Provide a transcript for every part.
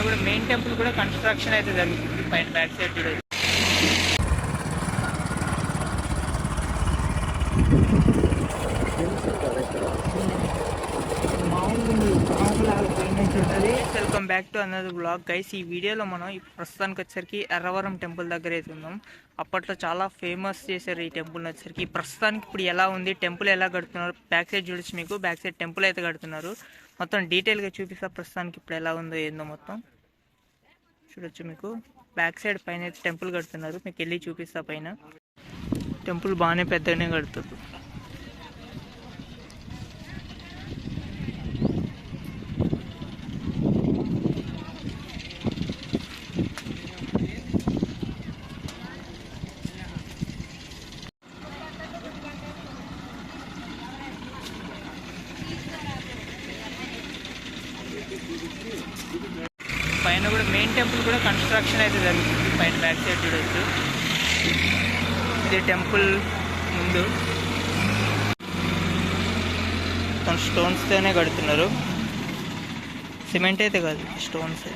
ఇప్పుడు main temple కూడా construction అయితే జరుగుతుంది. పైన బ్యాక్ సైడ్ కూడా. Welcome back to another blog guys ఈ వీడియోలో మనం ఈ ప్రస్తుతానికి వచ్చేసరికి ఎర్రవరం టెంపుల్ దగ్గర అయితే ఉన్నాం. అప్పట్లో చాలా ఫేమస్ చేశారు ఈ టెంపుల్ వచ్చేసరికి. ప్రస్తుతానికి ఇప్పుడు ఎలా ఉంది టెంపుల్ ఎలా కడుతున్నారు? బ్యాక్ సైడ్ చూడొచ్చు మీకు. బ్యాక్ సైడ్ టెంపుల్ అయితే కడుతున్నారు. మొత్తం డీటెయిల్గా చూపిస్తా ప్రస్తుతానికి ఇప్పుడు ఎలా ఉందో ఏందో మొత్తం. చూడొచ్చు మీకు. బ్యాక్ సైడ్ పైన అయితే టెంపుల్ కడుతున్నారు. మీకు వెళ్ళి చూపిస్తా పైన. టెంపుల్ బాగానే పెద్దగానే కడుతుంది పైన కూడా మెయిన్ టెంపుల్ కూడా కన్స్ట్రక్షన్ అయితే జరుగుతుంది. పైన బ్యాక్ సైడ్ చూడొచ్చు. ఇది టెంపుల్ ముందు. మొత్తం స్టోన్స్తోనే కడుతున్నారు. సిమెంట్ అయితే కాదు స్టోన్స్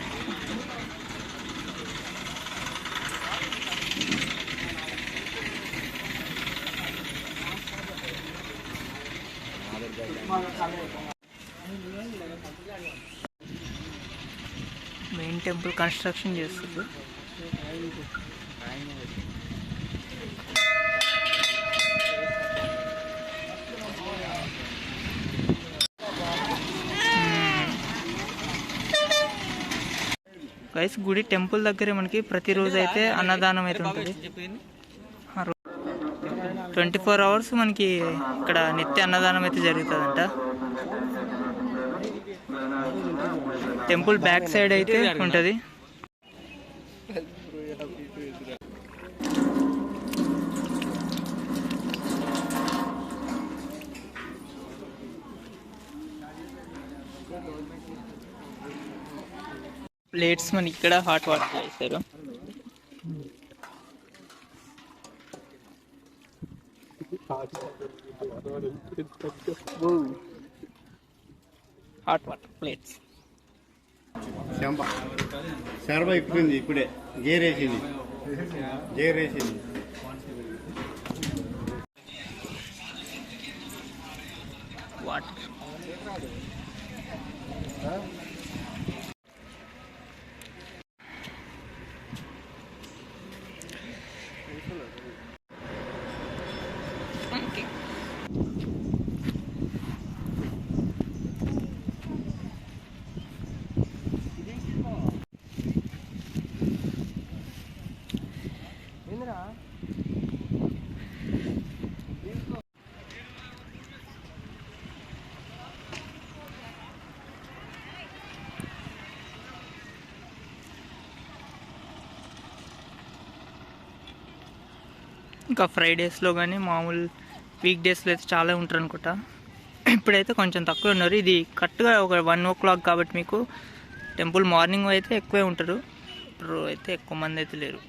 మెయిన్ టెంపుల్ కన్స్ట్రక్షన్ చేస్తుంది. Hmm. గైస్ గుడి టెంపుల్ దగ్గరే మనకి ప్రతిరోజు అయితే అన్నదానం అయితే ఉంటుంది. ట్వంటీ ఫోర్ అవర్స్ మనకి ఇక్కడ నిత్య అన్నదానం అయితే జరుగుతుందంట. టెంపుల్ బ్యాక్ సైడ్ అయితే ఉంటుంది. ప్లేట్స్ మన ఇక్కడ హాట్ వాటర్ వేస్తారు హాట్ వాటర్ ప్లేట్స్ శంభ శర్మ ఇప్పుకుంది ఇప్పుడే. గేర్ వేసింది గేర్ వేసింది వాటర్ ఇంకా ఫ్రైడేస్లో కానీ మామూలు వీక్ డేస్లో అయితే చాలా ఉంటారు అనుకుంటా ఇప్పుడైతే కొంచెం తక్కువ ఉన్నారు. ఇది కరెక్ట్గా ఒక వన్ ఓ క్లాక్ కాబట్టి మీకు టెంపుల్ మార్నింగ్ అయితే ఎక్కువే ఉంటారు. ఇప్పుడు అయితే ఎక్కువ మంది అయితే లేరు.